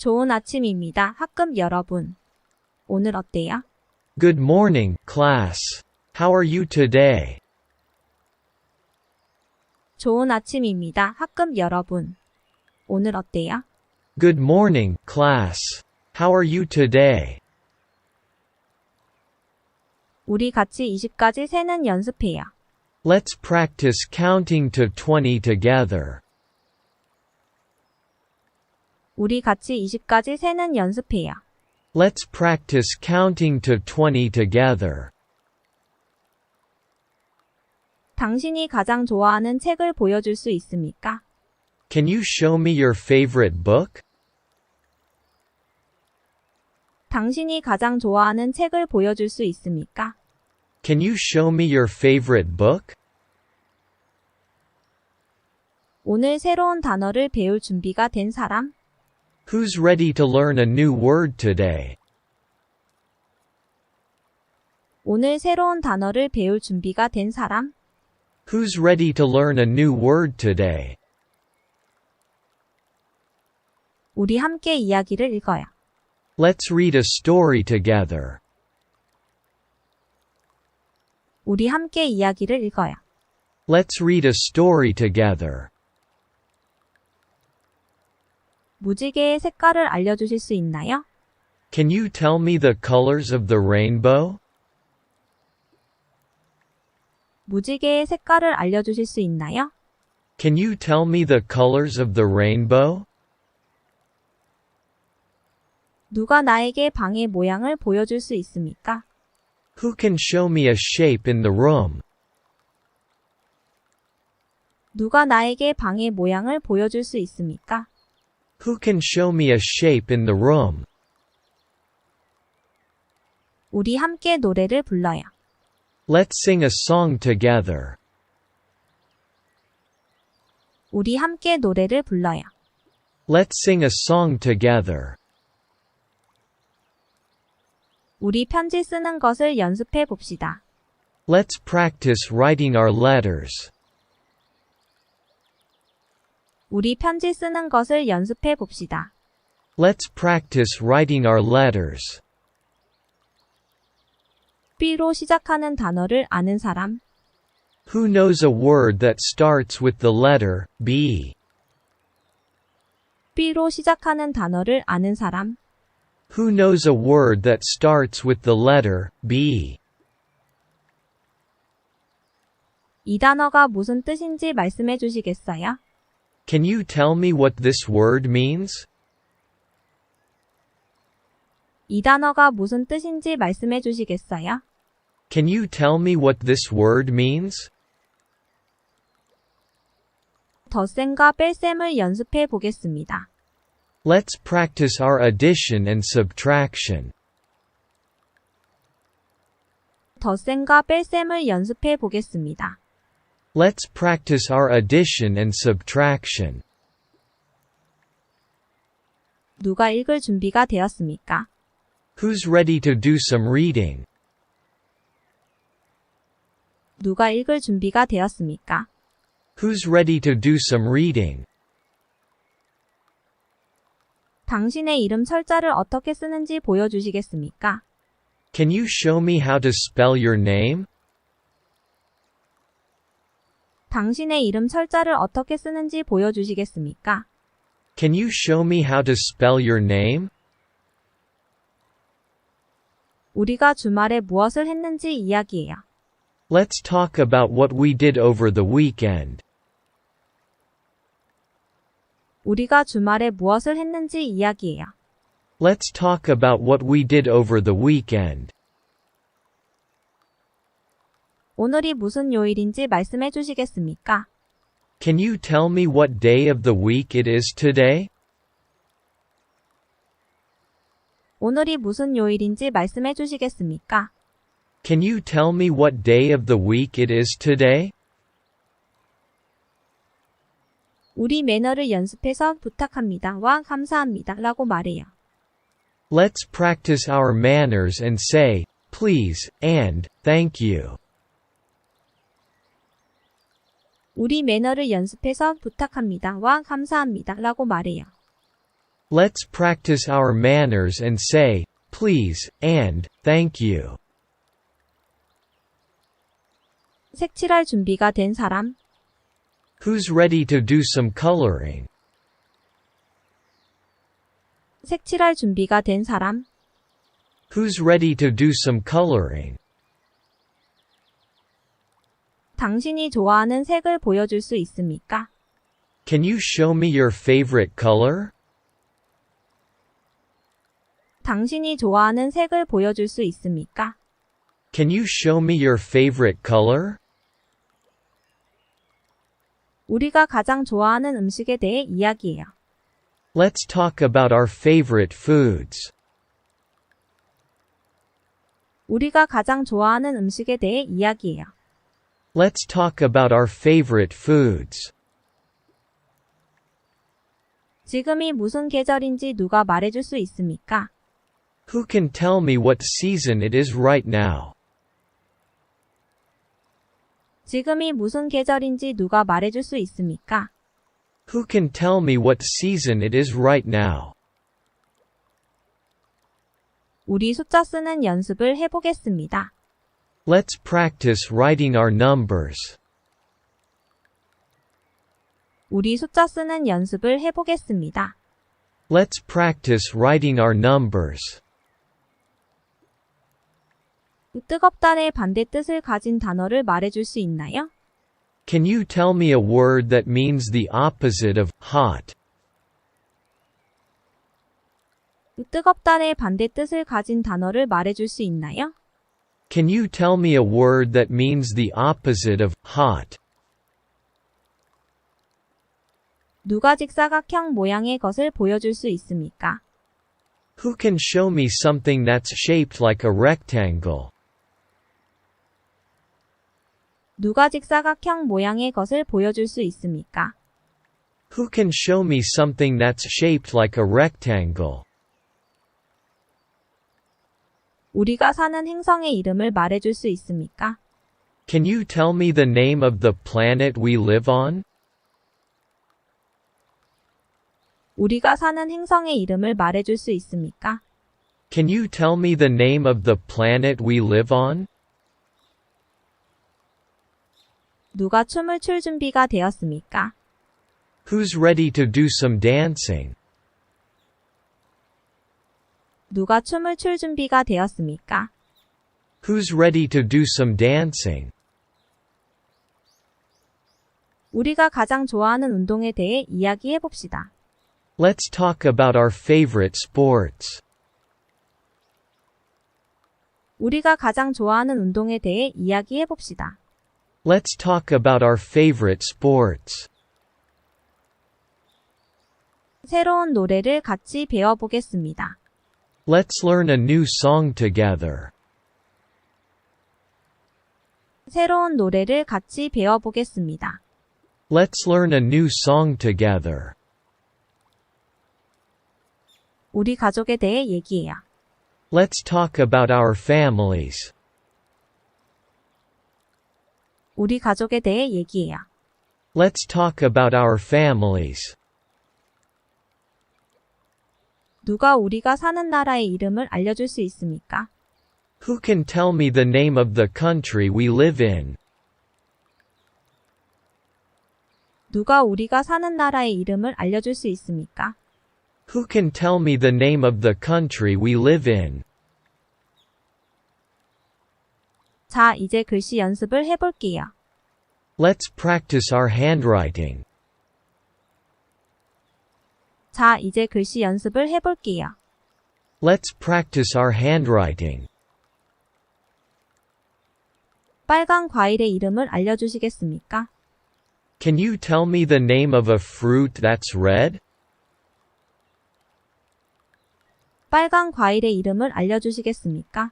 좋은 아침입니다. 학급 여러분. 오늘 어때요? Good morning, class. How are you today? 좋은 아침입니다. 학급 여러분. 오늘 어때요? Good morning, class. How are you today? 우리 같이 20까지 세는 연습해요. Let's practice counting to 20 together. 우리 같이 20까지 세는 연습해요. Let's practice counting to 20 together. 당신이 가장 좋아하는 책을 보여줄 수 있습니까? Can you show me your favorite book? 당신이 가장 좋아하는 책을 보여줄 수 있습니까? Can you show me your favorite book? 오늘 새로운 단어를 배울 준비가 된 사람? Who's ready to learn a new word today? 오늘 새로운 단어를 배울 준비가 된 사람? Who's ready to learn a new word today? 우리 함께 이야기를 읽어요. Let's read a story together. 우리 함께 이야기를 읽어요. Let's read a story together. 무지개의 색깔을 알려주실 수 있나요? Can you tell me the colors of the rainbow? 무지개의 색깔을 알려주실 수 있나요? Can you tell me the colors of the rainbow? 누가 나에게 방의 모양을 보여줄 수 있습니까? Who can show me a shape in the room? 누가 나에게 방의 모양을 보여줄 수 있습니까? Who can show me a shape in the room? 우리 함께 노래를 불러요. Let's sing a song together. 우리 함께 노래를 불러요. Let's sing a song together. 우리 편지 쓰는 것을 연습해 봅시다. Let's practice writing our letters. 우리 편지 쓰는 것을 연습해 봅시다. Let's practice writing our letters. B로 시작하는 단어를 아는 사람, Who knows a word that starts with the letter B? B로 시작하는 단어를 아는 사람, Who knows a word that starts with the letter B? 이 단어가 무슨 뜻인지 말씀해 주시겠어요? Can you tell me what this word means? 이 단어가 무슨 뜻인지 말씀해 주시겠어요? Can you tell me what this word means? 덧셈과 뺄셈을 연습해 보겠습니다. Let's practice our addition and subtraction. 덧셈과 뺄셈을 연습해 보겠습니다. Let's practice our addition and subtraction. 누가 읽을 준비가 되었습니까? Who's ready to do some reading? 누가 읽을 준비가 되었습니까? Who's ready to do some reading? 당신의 이름 철자를 어떻게 쓰는지 보여주시겠습니까? Can you show me how to spell your name? 당신의 이름 철자를 어떻게 쓰는지 보여주시겠습니까? Can you show me how to spell your name? 우리가 주말에 무엇을 했는지 이야기해요. Let's talk about what we did over the weekend. 우리가 주말에 무엇을 했는지 이야기해요. Let's talk about what we did over the weekend. 오늘이 무슨 요일인지 말씀해 주시겠습니까? Can you tell me what day of the week it is today? 오늘이 무슨 요일인지 말씀해 주시겠습니까? Can you tell me what day of the week it is today? 우리 매너를 연습해서 부탁합니다. 와 감사합니다. 라고 말해요. Let's practice our manners and say, please, and, thank you. 우리 매너를 연습해서 부탁합니다. 와 감사합니다. 라고 말해요. Let's practice our manners and say, please, and, thank you. 색칠할 준비가 된 사람, Who's ready to do some coloring? 색칠할 준비가 된 사람, Who's ready to do some coloring? 당신이 좋아하는 색을 보여줄 수 있습니까? Can you show me your favorite color? 당신이 좋아하는 색을 보여줄 수 있습니까? Can you show me your favorite color? 우리가 가장 좋아하는 음식에 대해 이야기해요. Let's talk about our favorite foods. 우리가 가장 좋아하는 음식에 대해 이야기해요. Let's talk about our favorite foods. 지금이 무슨 계절인지 누가 말해줄 수 있습니까? Who can tell me what season it is right now? 지금이 무슨 계절인지 누가 말해줄 수 있습니까? Who can tell me what season it is right now? 우리 숫자 쓰는 연습을 해보겠습니다. Let's practice writing our numbers. 우리 숫자 쓰는 연습을 해보겠습니다. Let's practice writing our numbers. 뜨겁다의 반대 뜻을 가진 단어를 말해줄 수 있나요? Can you tell me a word that means the opposite of hot? 뜨겁다의 반대 뜻을 가진 단어를 말해줄 수 있나요? Can you tell me a word that means the opposite of hot? 누가 직사각형 모양의 것을 보여줄 수 있습니까? Who can show me something that's shaped like a rectangle? 누가 직사각형 모양의 것을 보여줄 수 있습니까? Who can show me something that's shaped like a rectangle? 우리가 사는 행성의 이름을 말해줄 수 있습니까? Can you tell me the name of the planet we live on? 우리가 사는 행성의 이름을 말해줄 수 있습니까? Can you tell me the name of the planet we live on? 누가 춤을 출 준비가 되었습니까? Who's ready to do some dancing? 누가 춤을 출 준비가 되었습니까? Who's ready to do some dancing? 우리가 가장 좋아하는 운동에 대해 이야기해 봅시다. Let's talk about our favorite sports. 우리가 가장 좋아하는 운동에 대해 이야기해 봅시다. Let's talk about our favorite sports. 새로운 노래를 같이 배워보겠습니다. Let's learn a new song together. 새로운 노래를 같이 배워보겠습니다. Let's learn a new song together. 우리 가족에 대해 얘기해요. Let's talk about our families. 우리 가족에 대해 얘기해요. Let's talk about our families. 누가 우리가 사는 나라의 이름을 알려줄 수 있습니까? Who can tell me the name of the country we live in? 누가 우리가 사는 나라의 이름을 알려줄 수 있습니까? Who can tell me the name of the country we live in? 자, 이제 글씨 연습을 해볼게요. Let's practice our handwriting. 자, 이제 글씨 연습을 해볼게요. Let's practice our handwriting. 빨간 과일의 이름을 알려주시겠습니까? Can you tell me the name of a fruit that's red? 빨간 과일의 이름을 알려주시겠습니까?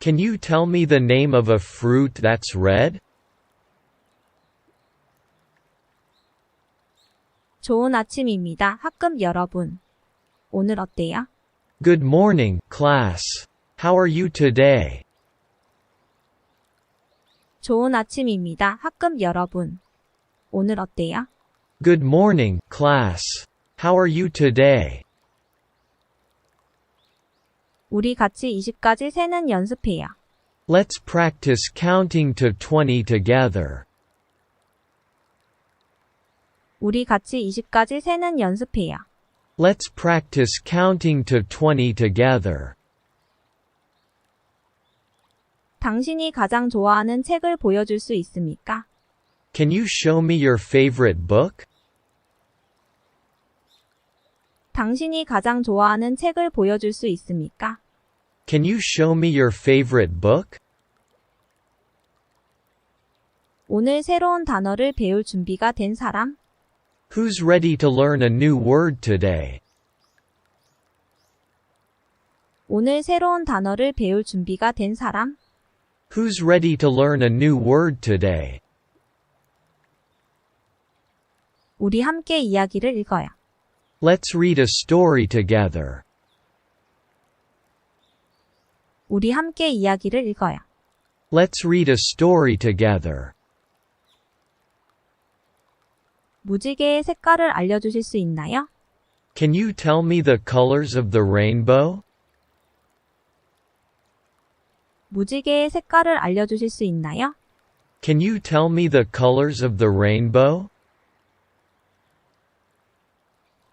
Can you tell me the name of a fruit that's red? 좋은 아침입니다, 학급 여러분. 오늘 어때요? Good morning, class. How are you today? 좋은 아침입니다, 학급 여러분. 오늘 어때요? Good morning, class. How are you today? 우리 같이 20까지 세는 연습해요. Let's practice counting to 20 together. 우리 같이 20까지 세는 연습해요. Let's practice counting to 20 together. 당신이 가장 좋아하는 책을 보여줄 수 있습니까? Can you show me your favorite book? 당신이 가장 좋아하는 책을 보여줄 수 있습니까? Can you show me your favorite book? 오늘 새로운 단어를 배울 준비가 된 사람? Who's ready to learn a new word today? 오늘 새로운 단어를 배울 준비가 된 사람? Who's ready to learn a new word today? 우리 함께 이야기를 읽어요. Let's read a story together. 우리 함께 이야기를 읽어요. Let's read a story together. 무지개의 색깔을 알려주실 수 있나요? Can you tell me the colors of the rainbow? 무지개의 색깔을 알려주실 수 있나요? Can you tell me the colors of the rainbow?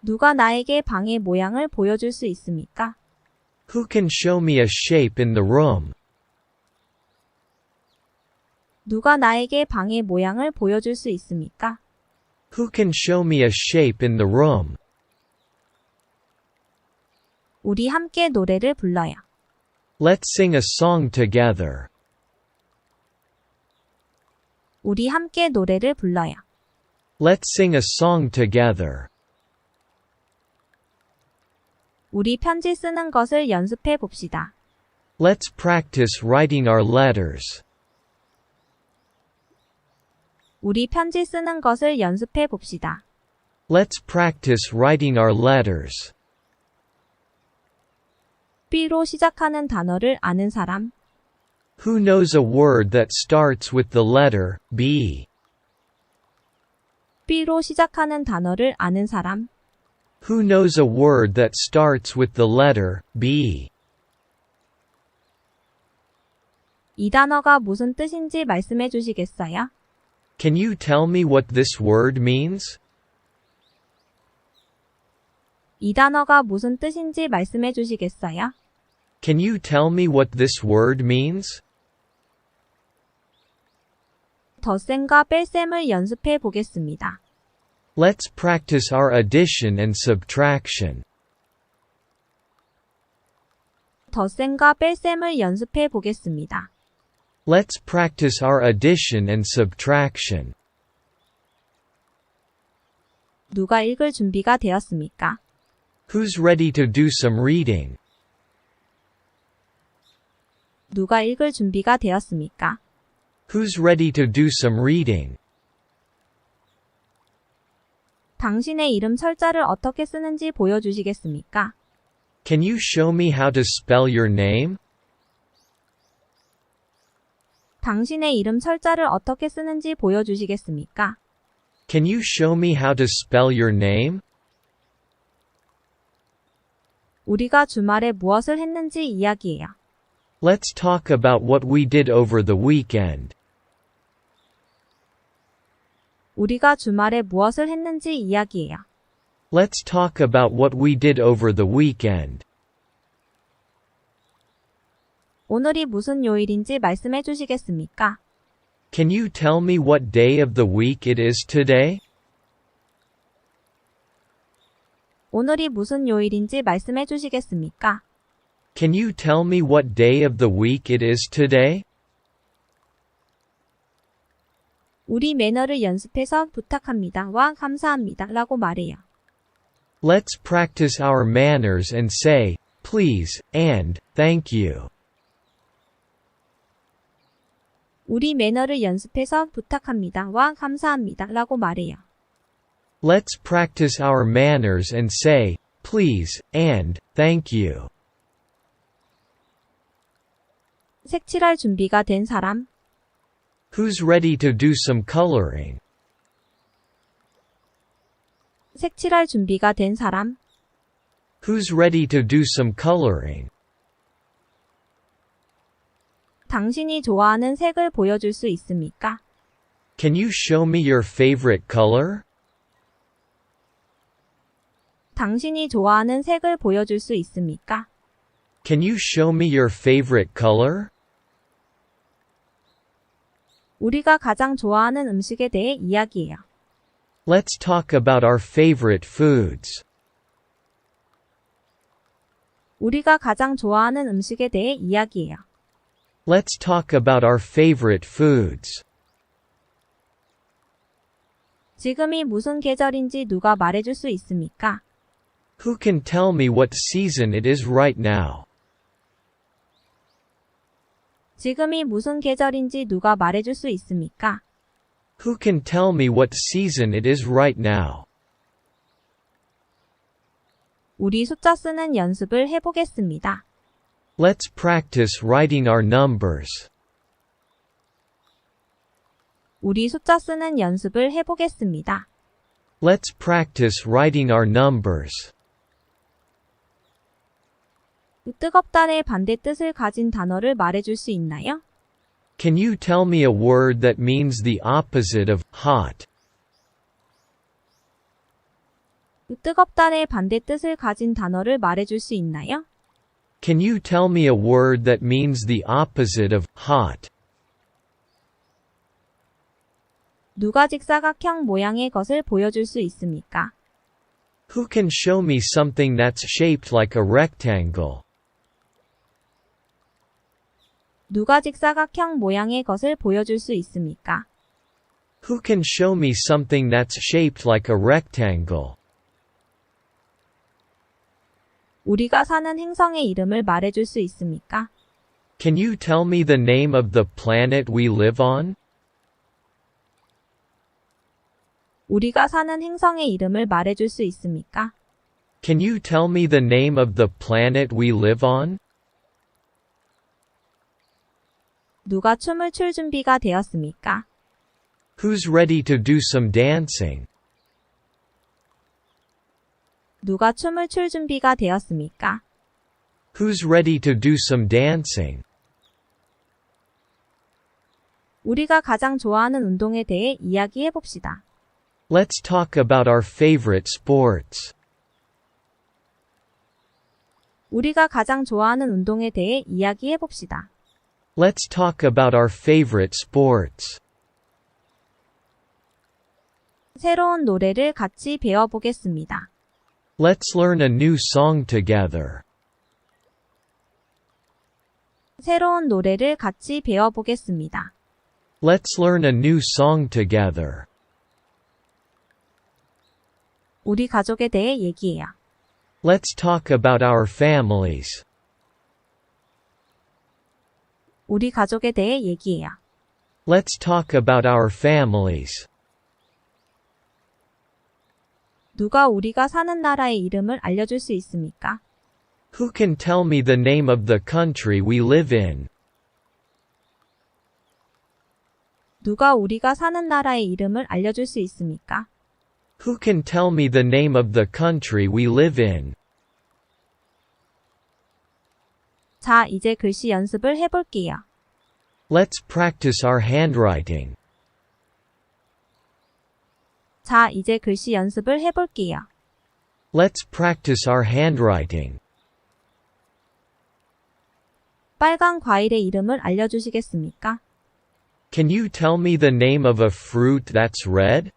누가 나에게 방의 모양을 보여줄 수 있습니까? Who can show me a shape in the room? 누가 나에게 방의 모양을 보여줄 수 있습니까? Who can show me a shape in the room? 우리 함께 노래를 불러요. Let's sing a song together. 우리 함께 노래를 불러요. Let's sing a song together. 우리 편지 쓰는 것을 연습해 봅시다. Let's practice writing our letters. 우리 편지 쓰는 것을 연습해 봅시다. Let's practice writing our letters. B로 시작하는 단어를 아는 사람, Who knows a word that starts with the letter B? B로 시작하는 단어를 아는 사람, Who knows a word that starts with the letter B? 이 단어가 무슨 뜻인지 말씀해 주시겠어요? Can you tell me what this word means? 이 단어가 무슨 뜻인지 말씀해 주시겠어요? Can you tell me what this word means? 덧셈과 뺄셈을 연습해 보겠습니다. Let's practice our addition and subtraction. 덧셈과 뺄셈을 연습해 보겠습니다. Let's practice our addition and subtraction. 누가 읽을 준비가 되었습니까? Who's ready to do some reading? 누가 읽을 준비가 되었습니까? Who's ready to do some reading? 당신의 이름 철자를 어떻게 쓰는지 보여주시겠습니까? Can you show me how to spell your name? 당신의 이름 철자를 어떻게 쓰는지 보여주시겠습니까? Can you show me how to spell your name? 우리가 주말에 무엇을 했는지 이야기해요. Let's talk about what we did over the weekend. 우리가 주말에 무엇을 했는지 이야기해요. Let's talk about what we did over the weekend. 오늘이 무슨 요일인지 말씀해 주시겠습니까? Can you tell me what day of the week it is today? 오늘이 무슨 요일인지 말씀해 주시겠습니까? Can you tell me what day of the week it is today? 우리 매너를 연습해서 부탁합니다. 와 감사합니다. 라고 말해요. Let's practice our manners and say, please, and, thank you. 우리 매너를 연습해서 부탁합니다. 와 감사합니다. 라고 말해요. Let's practice our manners and say, please, and, thank you. 색칠할 준비가 된 사람, Who's ready to do some coloring? 색칠할 준비가 된 사람, Who's ready to do some coloring? 당신이 좋아하는 색을 보여줄 수 있습니까? Can you show me your favorite color? 당신이 좋아하는 색을 보여줄 수 있습니까? Can you show me your favorite color? 우리가 가장 좋아하는 음식에 대해 이야기해요. Let's talk about our favorite foods. 우리가 가장 좋아하는 음식에 대해 이야기해요. Let's talk about our favorite foods. 지금이 무슨 계절인지 누가 말해줄 수 있습니까? Who can tell me what season it is right now? 지금이 무슨 계절인지 누가 말해줄 수 있습니까? Who can tell me what season it is right now? 우리 숫자 쓰는 연습을 해보겠습니다. Let's practice writing our numbers. 우리 숫자 쓰는 연습을 해보겠습니다. Let's practice writing our numbers. 뜨겁다의 반대 뜻을 가진 단어를 말해줄 수 있나요? Can you tell me a word that means the opposite of hot? 뜨겁다의 반대 뜻을 가진 단어를 말해줄 수 있나요? Can you tell me a word that means the opposite of hot? 누가 직사각형 모양의 것을 보여줄 수 있습니까? Who can show me something that's shaped like a rectangle? 누가 직사각형 모양의 것을 보여줄 수 있습니까? Who can show me something that's shaped like a rectangle? 우리가 사는 행성의 이름을 말해줄 수 있습니까? Can you tell me the name of the planet we live on? 우리가 사는 행성의 이름을 말해줄 수 있습니까? Can you tell me the name of the planet we live on? 누가 춤을 출 준비가 되었습니까? Who's ready to do some dancing? 누가 춤을 출 준비가 되었습니까? Who's ready to do some dancing? 우리가 가장 좋아하는 운동에 대해 이야기해 봅시다. Let's talk about our favorite sports. 우리가 가장 좋아하는 운동에 대해 이야기해 봅시다. Let's talk about our favorite sports. 새로운 노래를 같이 배워보겠습니다. Let's learn a new song together. 새로운 노래를 같이 배워보겠습니다. Let's learn a new song together. 우리 가족에 대해 얘기해요. Let's talk about our families. 우리 가족에 대해 얘기해요. Let's talk about our families. 누가 우리가 사는 나라의 이름을 알려줄 수 있습니까? Who can tell me the name of the country we live in? 누가 우리가 사는 나라의 이름을 알려줄 수 있습니까? Who can tell me the name of the country we live in? 자, 이제 글씨 연습을 해볼게요. Let's practice our handwriting. 자, 이제 글씨 연습을 해볼게요. Let's practice our handwriting. 빨간 과일의 이름을 알려주시겠습니까? Can you tell me the name of a fruit that's red?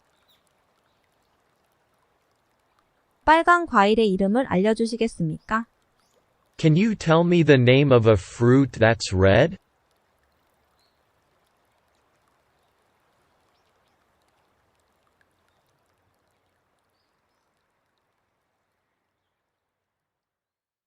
빨간 과일의 이름을 알려주시겠습니까? Can you tell me the name of a fruit that's red?